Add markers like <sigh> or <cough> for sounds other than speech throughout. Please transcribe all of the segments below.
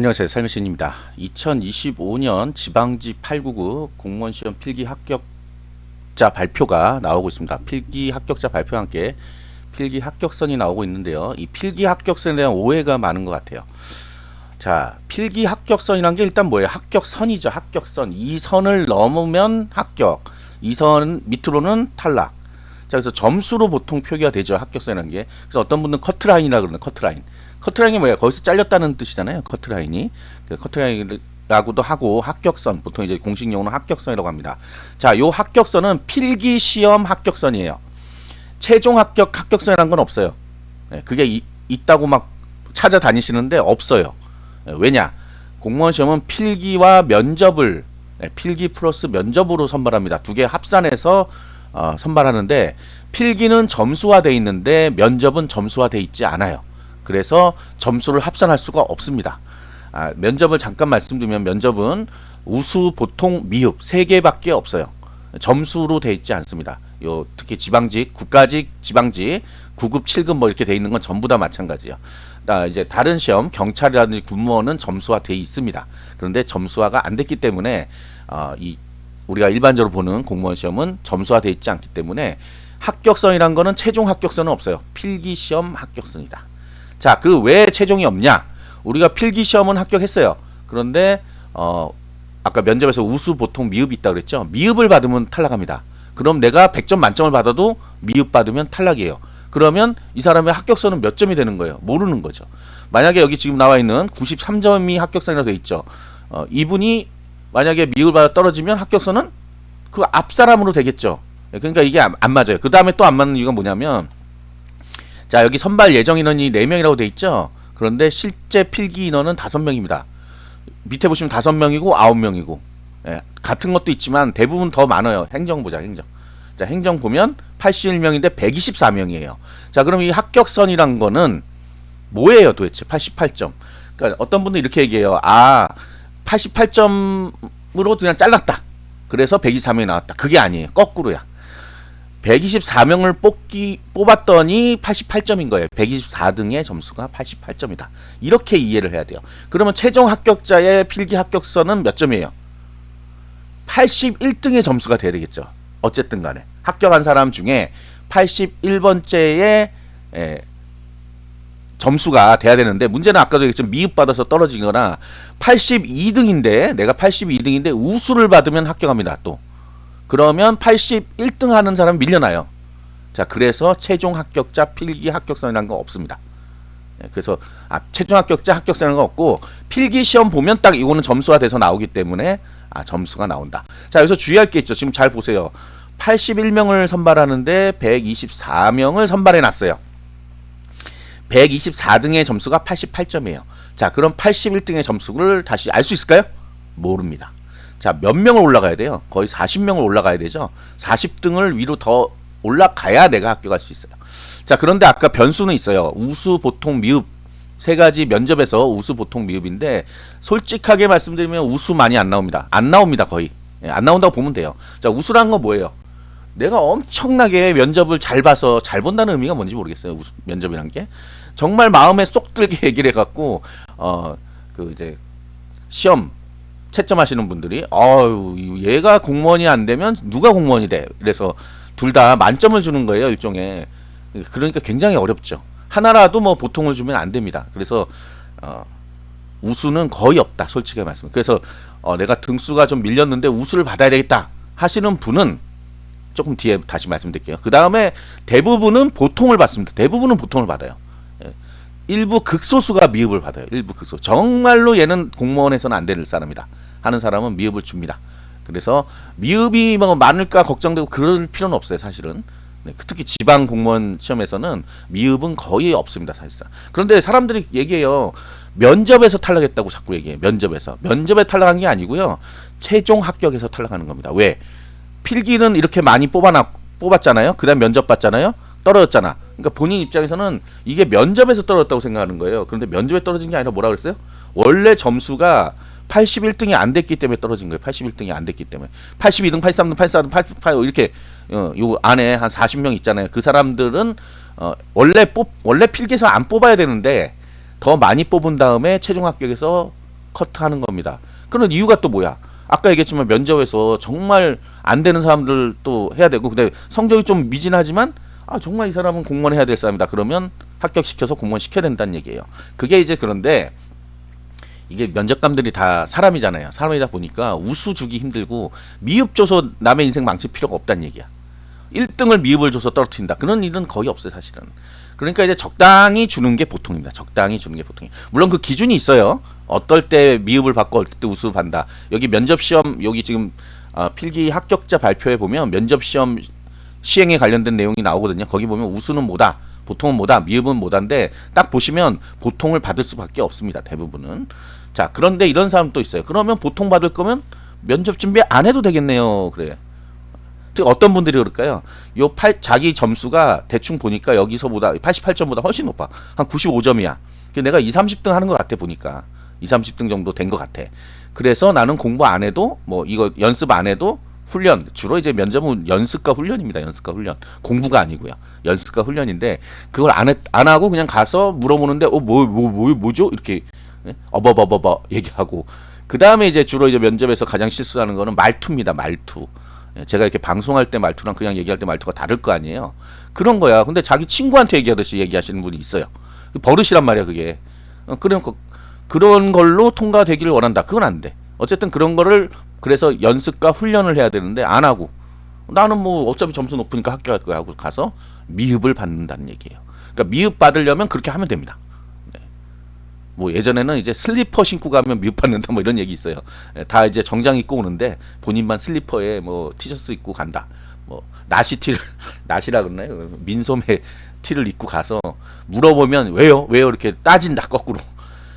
안녕하세요. 살면신입니다. 2025년 지방지 899 공무원 시험 필기 합격자 발표가 나오고 있습니다. 필기 합격자 발표와 함께 필기 합격선이 나오고 있는데요. 이 필기 합격선에 대한 오해가 많은 것 같아요. 자, 필기 합격선이란 게 일단 뭐예요? 합격선이죠. 합격선. 이 선을 넘으면 합격. 이 선 밑으로는 탈락. 자, 그래서 점수로 보통 표기가 되죠. 합격선이라는 게. 그래서 어떤 분은 커트라인이라 그러는 커트라인. 커트라인이 뭐야? 거기서 잘렸다는 뜻이잖아요. 커트라인이. 그 커트라인이라고도 하고 합격선 보통 이제 공식 용어는 합격선이라고 합니다. 자, 요 합격선은 필기 시험 합격선이에요. 최종 합격 합격선이라는 건 없어요. 예, 그게 이, 있다고 막 찾아다니시는데 없어요. 예, 왜냐? 공무원 시험은 필기와 면접을 예, 필기 플러스 면접으로 선발합니다. 두 개 합산해서 어, 선발하는데 필기는 점수화돼 있는데 면접은 점수화돼 있지 않아요. 그래서 점수를 합산할 수가 없습니다. 아, 면접을 잠깐 말씀드리면 면접은 우수, 보통, 미흡 세 개밖에 없어요. 점수로 돼 있지 않습니다. 요 특히 지방직, 국가직, 지방직, 9급, 7급 뭐 이렇게 돼 있는 건 전부 다 마찬가지예요. 나 이제 다른 시험 경찰이라든지 군무원은 점수화 돼 있습니다. 그런데 점수화가 안 됐기 때문에 어, 이 우리가 일반적으로 보는 공무원 시험은 점수화 돼 있지 않기 때문에 합격선이란 거는 최종 합격선은 없어요. 필기 시험 합격선이다. 자, 그 왜 최종이 없냐? 우리가 필기 시험은 합격했어요. 그런데 어 아까 면접에서 우수 보통 미흡이 있다 그랬죠. 미흡을 받으면 탈락합니다. 그럼 내가 100점 만점을 받아도 미흡 받으면 탈락이에요. 그러면 이 사람의 합격선은 몇 점이 되는 거예요? 모르는 거죠. 만약에 여기 지금 나와 있는 93점이 합격선이라고 돼 있죠. 어, 이분이 만약에 미흡을 받아 떨어지면 합격선은 그 앞 사람으로 되겠죠. 그러니까 이게 안, 안 맞아요. 그 다음에 또 안 맞는 이유가 뭐냐면 자, 여기 선발 예정 인원이 4명이라고 돼 있죠? 그런데 실제 필기 인원은 5명입니다. 밑에 보시면 5명이고 9명이고. 예, 같은 것도 있지만 대부분 더 많아요. 행정 보자, 행정. 자, 행정 보면 81명인데 124명이에요. 자, 그럼 이 합격선이란 거는 뭐예요, 도대체? 88점. 그러니까 어떤 분들 이렇게 얘기해요. 아, 88점으로 그냥 잘랐다. 그래서 123명이 나왔다. 그게 아니에요. 거꾸로야. 124명을 뽑기 뽑았더니 88점인 거예요. 124등의 점수가 88점이다. 이렇게 이해를 해야 돼요. 그러면 최종 합격자의 필기 합격선은 몇 점이에요? 81등의 점수가 돼야 되겠죠. 어쨌든 간에 합격한 사람 중에 81번째의 에, 점수가 돼야 되는데 문제는 아까도 얘기했지만 미흡 받아서 떨어지거나 82등인데 내가 82등인데 우수를 받으면 합격합니다. 또 그러면 81등 하는 사람 밀려나요. 자, 그래서 최종 합격자 필기 합격선이라는 거 없습니다. 네, 그래서 아, 최종 합격자 거 없고 필기 시험 보면 딱 이거는 점수가 돼서 나오기 때문에 아, 점수가 나온다. 자, 여기서 주의할 게 있죠. 지금 잘 보세요. 81명을 선발하는데 124명을 선발해 놨어요. 124등의 점수가 88점이에요. 자, 그럼 81등의 점수를 다시 알 수 있을까요? 모릅니다. 자, 몇 명을 올라가야 돼요? 거의 40명을 올라가야 되죠. 40등을 위로 더 올라가야 내가 학교 갈 수 있어요. 자, 그런데 아까 변수는 있어요. 우수, 보통, 미흡 세 가지 면접에서 우수, 보통, 미흡인데 솔직하게 말씀드리면 우수 많이 안 나옵니다. 안 나옵니다, 거의. 예, 안 나온다고 보면 돼요. 자, 우수란 건 뭐예요? 내가 엄청나게 면접을 잘 봐서 잘 본다는 의미가 뭔지 모르겠어요. 우수, 면접이란 게 정말 마음에 쏙 들게 <laughs> 얘기를 해갖고 어 그 이제 시험 채점하시는 분들이 어유 얘가 공무원이 안 되면 누가 공무원이 돼 그래서 둘 다 만점을 주는 거예요 일종의 그러니까 굉장히 어렵죠 하나라도 뭐 보통을 주면 안 됩니다 그래서 어, 우수는 거의 없다 솔직히 말씀 그래서 어, 내가 등수가 좀 밀렸는데 우수를 받아야 되겠다 하시는 분은 조금 뒤에 다시 말씀드릴게요 그 다음에 대부분은 보통을 받습니다 대부분은 보통을 받아요 예. 일부 극소수가 미흡을 받아요. 일부 극소. 정말로 얘는 공무원에서는 안 될 사람이다. 하는 사람은 미흡을 줍니다. 그래서 미흡이 뭐 많을까 걱정되고 그럴 필요는 없어요, 사실은. 네, 특히 지방 공무원 시험에서는 미흡은 거의 없습니다, 사실상. 그런데 사람들이 얘기해요. 면접에서 탈락했다고 자꾸 얘기해요. 면접에서. 면접에 탈락한 게 아니고요. 최종 합격에서 탈락하는 겁니다. 왜? 필기는 이렇게 많이 뽑아놨, 뽑았잖아요. 그 다음 면접 봤잖아요. 떨어졌잖아. 그러니까 본인 입장에서는 이게 면접에서 떨어졌다고 생각하는 거예요. 그런데 면접에 떨어진 게 아니라 뭐라 그랬어요? 원래 점수가 81등이 안 됐기 때문에 떨어진 거예요. 81등이 안 됐기 때문에. 82등, 83등, 84등, 88 이렇게 어, 요 안에 한 40명 있잖아요. 그 사람들은 어, 원래 뽑 원래 필기에서 안 뽑아야 되는데 더 많이 뽑은 다음에 최종 합격에서 커트하는 겁니다. 그런 이유가 또 뭐야? 아까 얘기했지만 면접에서 정말 안 되는 사람들 또 해야 되고 근데 성적이 좀 미진하지만 아 정말 이 사람은 공무원 해야 될 사람이다. 그러면 합격시켜서 공무원 시켜야 된다는 얘기예요. 그게 이제 그런데 이게 면접관들이 다 사람이잖아요. 사람이다 보니까 우수 주기 힘들고 미흡 줘서 남의 인생 망칠 필요가 없다는 얘기야. 1등을 미흡을 줘서 떨어뜨린다. 그런 일은 거의 없어요, 사실은. 그러니까 이제 적당히 주는 게 보통입니다. 적당히 주는 게 보통이에요. 물론 그 기준이 있어요. 어떨 때 미흡을 받고 어떨 때 우수를 받는다. 여기 면접 시험 여기 지금 아, 필기 합격자 발표에 보면 면접 시험 시행에 관련된 내용이 나오거든요. 거기 보면 우수는 뭐다. 보통은 뭐다. 미흡은 뭐다인데 딱 보시면 보통을 받을 수밖에 없습니다. 대부분은. 자, 그런데 이런 사람 또 있어요. 그러면 보통 받을 거면 면접 준비 안 해도 되겠네요. 그래. 즉 어떤 분들이 그럴까요? 요 팔, 자기 점수가 대충 보니까 여기서보다 88점보다 훨씬 높아. 한 95점이야. 내가 2, 30등 하는 것 같아 보니까. 2, 30등 정도 된 것 같아. 그래서 나는 공부 안 해도 뭐 이거 연습 안 해도 훈련 주로 이제 면접은 연습과 훈련입니다. 연습과 훈련 공부가 아니고요. 연습과 훈련인데 그걸 안, 했, 안 하고 그냥 가서 물어보는데 어뭐뭐 뭐, 뭐, 뭐죠 이렇게 예? 어버버버버 얘기하고 그 다음에 이제 주로 이제 면접에서 가장 실수하는 거는 말투입니다. 말투. 예, 제가 이렇게 방송할 때 말투랑 그냥 얘기할 때 말투가 다를 거 아니에요. 그런 거야. 근데 자기 친구한테 얘기하듯이 얘기하시는 분이 있어요. 버릇이란 말이야 그게. 어, 그런 거 그런 걸로 통과되기를 원한다. 그건 안 돼. 어쨌든 그런 거를 그래서 연습과 훈련을 해야 되는데 안 하고 나는 뭐 어차피 점수 높으니까 합격할 거야 하고 가서 미흡을 받는다는 얘기예요. 그러니까 미흡 받으려면 그렇게 하면 됩니다. 네. 뭐 예전에는 이제 슬리퍼 신고 가면 미흡 받는다 뭐 이런 얘기 있어요. 예, 다 이제 정장 입고 오는데 본인만 슬리퍼에 뭐 티셔츠 입고 간다. 뭐 나시 티를 <laughs> 나시라 그러나요? 민소매 티를 입고 가서 물어보면 왜요? 왜요? 이렇게 따진다 거꾸로.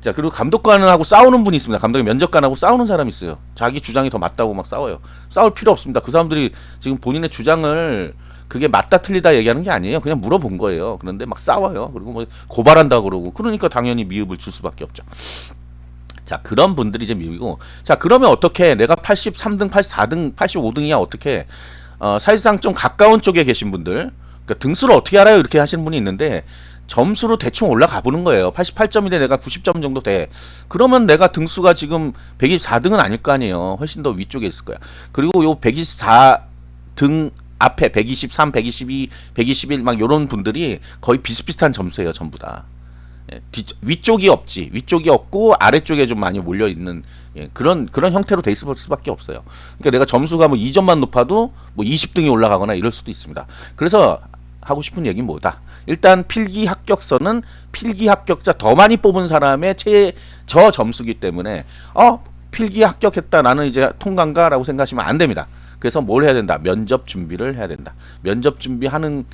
자 그리고 감독관하고 싸우는 분이 있습니다. 감독이 면접관하고 싸우는 사람이 있어요. 자기 주장이 더 맞다고 막 싸워요. 싸울 필요 없습니다. 그 사람들이 지금 본인의 주장을 그게 맞다 틀리다 얘기하는 게 아니에요. 그냥 물어본 거예요. 그런데 막 싸워요. 그리고 뭐 고발한다 그러고 그러니까 당연히 미흡을 줄 수밖에 없죠. 자 그런 분들이 이제 미흡이고 자 그러면 어떻게 내가 83등, 84등, 85등이야 어떻게 어, 사실상 좀 가까운 쪽에 계신 분들 그러니까 등수를 어떻게 알아요 이렇게 하시는 분이 있는데 점수로 대충 올라가 보는 거예요. 88점인데 내가 90점 정도 돼. 그러면 내가 등수가 지금 124등은 아닐 거 아니에요. 훨씬 더 위쪽에 있을 거야. 그리고 요 124등 앞에 123, 122, 121 막 요런 분들이 거의 비슷비슷한 점수예요, 전부 다. 예, 뒤, 위쪽이 없지. 위쪽이 없고 아래쪽에 좀 많이 몰려 있는 예, 그런 그런 형태로 돼 있을 수밖에 없어요. 그러니까 내가 점수가 뭐 2점만 높아도 뭐 20등이 올라가거나 이럴 수도 있습니다. 그래서 하고 싶은 얘기는 뭐다? 일단 필기 합격서는 필기 합격자 더 많이 뽑은 사람의 최저 점수기 때문에 어 필기 합격했다 나는 이제 통과인가라고 생각하시면 안 됩니다. 그래서 뭘 해야 된다? 면접 준비를 해야 된다. 면접 준비하는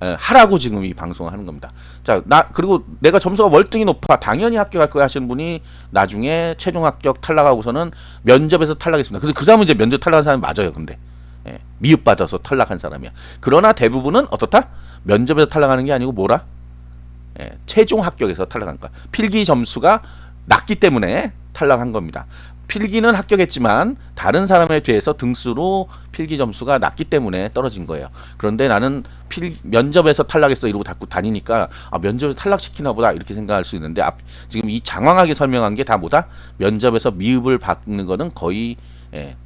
에, 하라고 지금 이 방송을 하는 겁니다. 자, 나 그리고 내가 점수가 월등히 높아 당연히 합격할 거야 하시는 분이 나중에 최종 합격 탈락하고서는 면접에서 탈락했습니다. 근데 그 사람은 이제 면접 탈락한 사람이 맞아요. 근데 예, 미흡받아서 탈락한 사람이야. 그러나 대부분은 어떻다? 면접에서 탈락하는 게 아니고 뭐라? 예, 최종 합격에서 탈락한 거야. 필기 점수가 낮기 때문에 탈락한 겁니다. 필기는 합격했지만 다른 사람에 비해서 등수로 필기 점수가 낮기 때문에 떨어진 거예요. 그런데 나는 필 면접에서 탈락했어 이러고 자꾸 다니니까 아, 면접에서 탈락시키나 보다 이렇게 생각할 수 있는데 앞, 지금 이 장황하게 설명한 게 다 뭐다? 면접에서 미흡을 받는 거는 거의 예,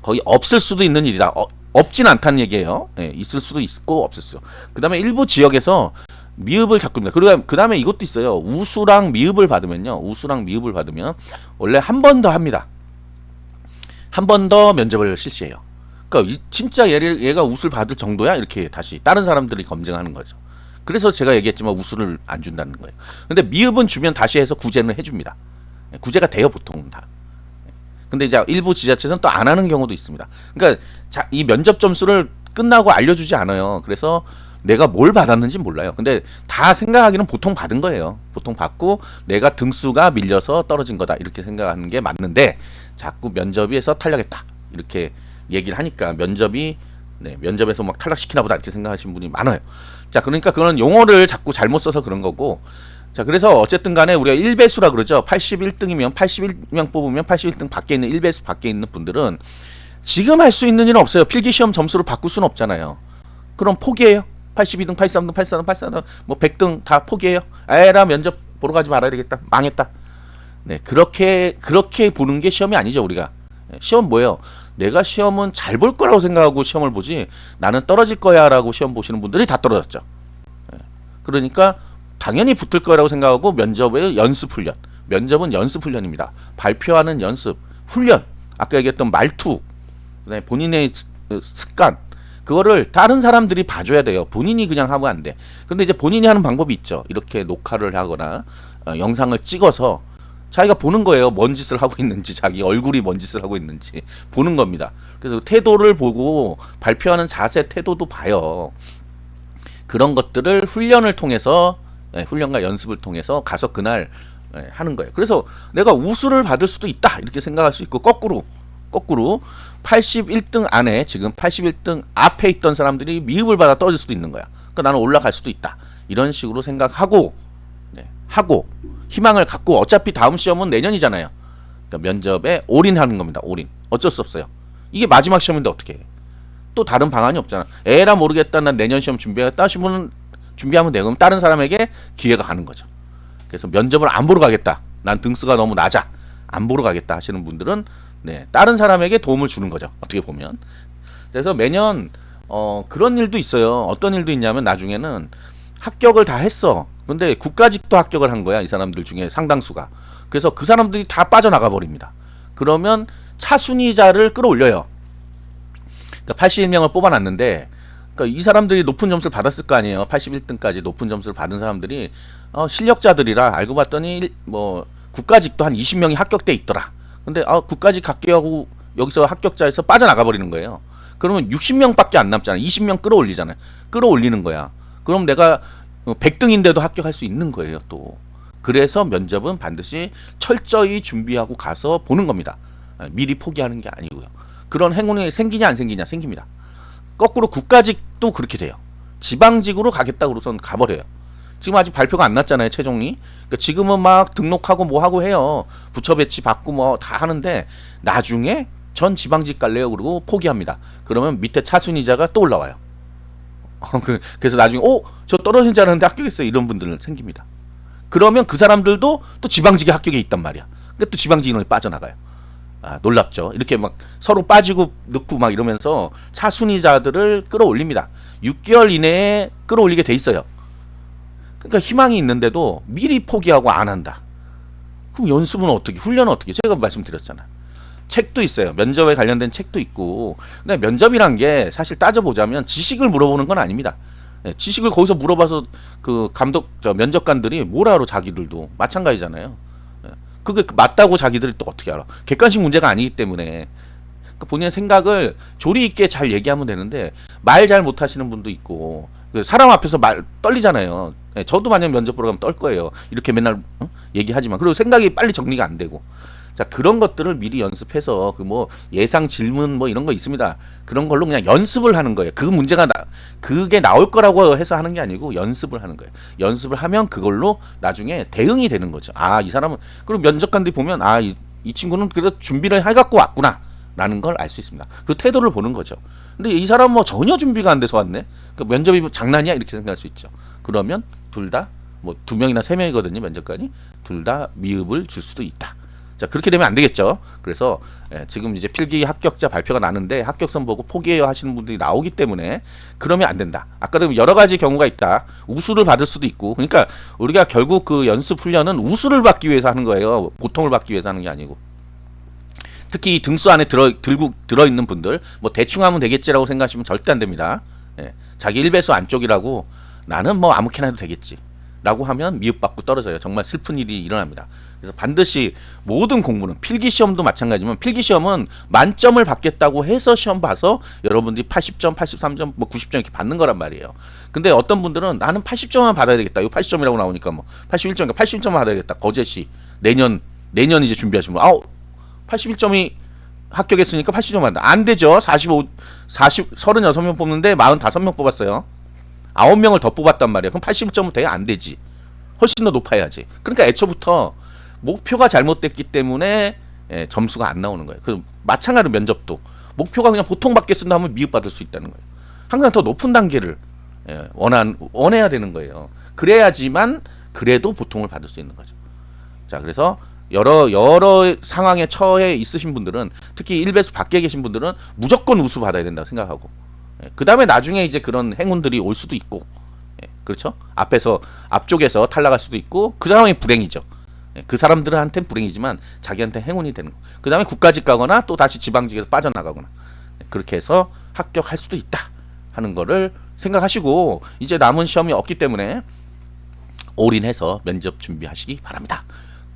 거의 없을 수도 있는 일이다. 어, 없진 않다는 얘기예요. 예, 있을 수도 있고 없을 수. 그다음에 일부 지역에서 미흡을 입니다. 그리고 그 다음에 이것도 있어요. 우수랑 미흡을 받으면요. 우수랑 미흡을 받으면 원래 한 번 더 합니다. 한 번 더 면접을 실시해요. 그러니까 이- 진짜 얘를 얘가 우수를 받을 정도야 이렇게 다시 다른 사람들이 검증하는 거죠. 그래서 제가 얘기했지만 우수를 안 준다는 거예요. 근데 미흡은 주면 다시 해서 구제는 해줍니다. 예, 구제가 돼요 보통 다. 근데 이제 일부 지자체에서는 또 안 하는 경우도 있습니다. 그러니까 자, 이 면접 점수를 끝나고 알려주지 않아요. 그래서 내가 뭘 받았는지 몰라요. 근데 다 생각하기는 보통 받은 거예요. 보통 받고 내가 등수가 밀려서 떨어진 거다 이렇게 생각하는 게 맞는데 자꾸 면접에서 탈락했다 이렇게 얘기를 하니까 면접이 네, 면접에서 막 탈락시키나 보다 이렇게 생각하시는 분이 많아요. 자, 그러니까 그런 용어를 자꾸 잘못 써서 그런 거고 자, 그래서 어쨌든 간에 우리가 1배수라 그러죠. 81등이면 81명 뽑으면 81등 밖에 있는 1배수 밖에 있는 분들은 지금 할 수 있는 일은 없어요. 필기 시험 점수를 바꿀 수는 없잖아요. 그럼 포기해요. 82등, 83등, 84등, 84등, 뭐 100등 다 포기해요. 에라 면접 보러 가지 말아야 되겠다. 망했다. 네, 그렇게 그렇게 보는 게 시험이 아니죠, 우리가. 예, 시험 뭐예요? 내가 시험은 잘 볼 거라고 생각하고 시험을 보지 나는 떨어질 거야라고 시험 보시는 분들이 다 떨어졌죠. 예, 그러니까 당연히 붙을 거라고 생각하고 면접의 연습 훈련. 면접은 연습 훈련입니다. 발표하는 연습, 훈련. 아까 얘기했던 말투, 그다음에 본인의 습관. 그거를 다른 사람들이 봐줘야 돼요. 본인이 그냥 하면 안 돼. 근데 이제 본인이 하는 방법이 있죠. 이렇게 녹화를 하거나 어, 영상을 찍어서 자기가 보는 거예요. 뭔 짓을 하고 있는지, 자기 얼굴이 뭔 짓을 하고 있는지 보는 겁니다. 그래서 태도를 보고 발표하는 자세, 태도도 봐요. 그런 것들을 훈련을 통해서 예, 훈련과 연습을 통해서 가서 그날 예, 하는 거예요. 그래서 내가 우수를 받을 수도 있다 이렇게 생각할 수 있고 거꾸로 거꾸로 81등 안에 지금 81등 앞에 있던 사람들이 미흡을 받아 떨어질 수도 있는 거야. 그러니까 나는 올라갈 수도 있다. 이런 식으로 생각하고 네, 하고 희망을 갖고 어차피 다음 시험은 내년이잖아요. 그러니까 면접에 올인하는 겁니다. 올인. 어쩔 수 없어요. 이게 마지막 시험인데 어떻게 해? 또 다른 방안이 없잖아. 에라 모르겠다. 난 내년 시험 준비하겠다 하시면 준비하면 되고 그럼 다른 사람에게 기회가 가는 거죠. 그래서 면접을 안 보러 가겠다. 난 등수가 너무 낮아. 안 보러 가겠다 하시는 분들은 네, 다른 사람에게 도움을 주는 거죠. 어떻게 보면. 그래서 매년 어, 그런 일도 있어요. 어떤 일도 있냐면 나중에는 합격을 다 했어. 근데 국가직도 합격을 한 거야. 이 사람들 중에 상당수가. 그래서 그 사람들이 다 빠져나가 버립니다. 그러면 차순위자를 끌어올려요. 그러니까 81명을 뽑아놨는데 그러니까 이 사람들이 높은 점수를 받았을 거 아니에요. 81등까지 높은 점수를 받은 사람들이 어, 실력자들이라 알고 봤더니 일- 뭐 국가직도 한 20명이 합격돼 있더라. 근데 아, 국가직 합격하고 여기서 합격자에서 빠져나가 버리는 거예요. 그러면 60명밖에 안 남잖아요. 20명 끌어올리잖아요. 끌어올리는 거야. 그럼 내가 100등인데도 합격할 수 있는 거예요, 또. 그래서 면접은 반드시 철저히 준비하고 가서 보는 겁니다. 아, 미리 포기하는 게 아니고요. 그런 행운이 생기냐 안 생기냐 생깁니다. 거꾸로 국가직도 그렇게 돼요. 지방직으로 가겠다 그러선 가버려요. 지금 아직 발표가 안 났잖아요, 최종이. 그러니까 지금은 막 등록하고 뭐 하고 해요. 부처 배치 받고 뭐 다 하는데 나중에 전 지방직 갈래요 그러고 포기합니다. 그러면 밑에 차순위자가 또 올라와요. <laughs> 어, 그- 그래서 나중에 오, 저 떨어진 줄 알았는데 합격했어요. 이런 분들은 생깁니다. 그러면 그 사람들도 또 지방직에 합격해 있단 말이야. 그러니까 또 지방직 인원이 빠져나가요. 아, 놀랍죠. 이렇게 막 서로 빠지고 넣고 막 이러면서 차순위자들을 끌어올립니다. 6개월 이내에 끌어올리게 돼 있어요. 그러니까 희망이 있는데도 미리 포기하고 안 한다. 그럼 연습은 어떻게, 훈련은 어떻게? 제가 말씀드렸잖아요. 책도 있어요. 면접에 관련된 책도 있고. 근데 면접이란 게 사실 따져보자면 지식을 물어보는 건 아닙니다. 예, 지식을 거기서 물어봐서 그 감독, 저 면접관들이 뭘 알아, 자기들도. 마찬가지잖아요. 예, 그게 그 맞다고 자기들이 또 어떻게 알아. 객관식 문제가 아니기 때문에. 그 본인의 생각을 조리 있게 잘 얘기하면 되는데 말 잘 못하시는 분도 있고 그 사람 앞에서 말 떨리잖아요. 예, 저도 만약 면접 보러 가면 떨 거예요. 이렇게 맨날 어? 얘기하지만 그리고 생각이 빨리 정리가 안 되고 자 그런 것들을 미리 연습해서 그 뭐 예상 질문 뭐 이런 거 있습니다. 그런 걸로 그냥 연습을 하는 거예요. 그 문제가 나 그게 나올 거라고 해서 하는 게 아니고 연습을 하는 거예요. 연습을 하면 그걸로 나중에 대응이 되는 거죠. 아 이 사람은 그럼 면접관들이 보면 아이 이 친구는 그래도 준비를 해갖고 왔구나. 라는 걸 알 수 있습니다. 그 태도를 보는 거죠. 근데 이 사람 뭐 전혀 준비가 안 돼서 왔네. 그 면접이 뭐 장난이야 이렇게 생각할 수 있죠. 그러면 둘 다 뭐 두 명이나 세 명이거든요 면접관이 둘 다 미흡을 줄 수도 있다. 자 그렇게 되면 안 되겠죠. 그래서 예, 지금 이제 필기 합격자 발표가 나는데 합격선 보고 포기해요 하시는 분들이 나오기 때문에 그러면 안 된다. 아까도 여러 가지 경우가 있다. 우수를 받을 수도 있고 그러니까 우리가 결국 그 연습 훈련은 우수를 받기 위해서 하는 거예요. 보통을 받기 위해서 하는 게 아니고. 특히 이 등수 안에 들어 들고 들어 있는 분들 뭐 대충 하면 되겠지라고 생각하시면 절대 안 됩니다. 예, 자기 일배수 안쪽이라고 나는 뭐 아무렇게나 해도 되겠지라고 하면 미흡받고 떨어져요. 정말 슬픈 일이 일어납니다. 그래서 반드시 모든 공부는 필기 시험도 마찬가지지만 필기 시험은 만점을 받겠다고 해서 시험 봐서 여러분들이 80점, 83점, 뭐 90점 이렇게 받는 거란 말이에요. 근데 어떤 분들은 나는 80점만 받아야 되겠다. 이거 80점이라고 나오니까 뭐 81점, 81점만 받아야겠다. 거제시 내년 내년 이제 준비하시면 아우 81점이 합격했으니까 80점 받는다. 안 되죠. 45, 40, 36명 뽑는데 45명 뽑았어요. 9명을 더 뽑았단 말이에요. 그럼 81점은 돼야 안 되지. 훨씬 더 높아야지. 그러니까 애초부터 목표가 잘못됐기 때문에 예, 점수가 안 나오는 거예요. 그 마찬가지로 면접도 목표가 그냥 보통 받겠습니다 하면 미흡받을 수 있다는 거예요. 항상 더 높은 단계를 예, 원한 원해야 되는 거예요. 그래야지만 그래도 보통을 받을 수 있는 거죠. 자, 그래서 여러 여러 상황에 처해 있으신 분들은 특히 일배수 밖에 계신 분들은 무조건 우수 받아야 된다고 생각하고. 그 다음에 나중에 이제 그런 행운들이 올 수도 있고. 예, 그렇죠? 앞에서 앞쪽에서 탈락할 수도 있고 그 상황이 불행이죠. 예, 그 사람들한테는 불행이지만 자기한테 행운이 되는 거. 그 다음에 국가직 가거나 또 다시 지방직에서 빠져나가거나. 예, 그렇게 해서 합격할 수도 있다 하는 거를 생각하시고 이제 남은 시험이 없기 때문에 올인해서 면접 준비하시기 바랍니다.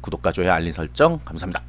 구독과 좋아요 알림 설정 감사합니다.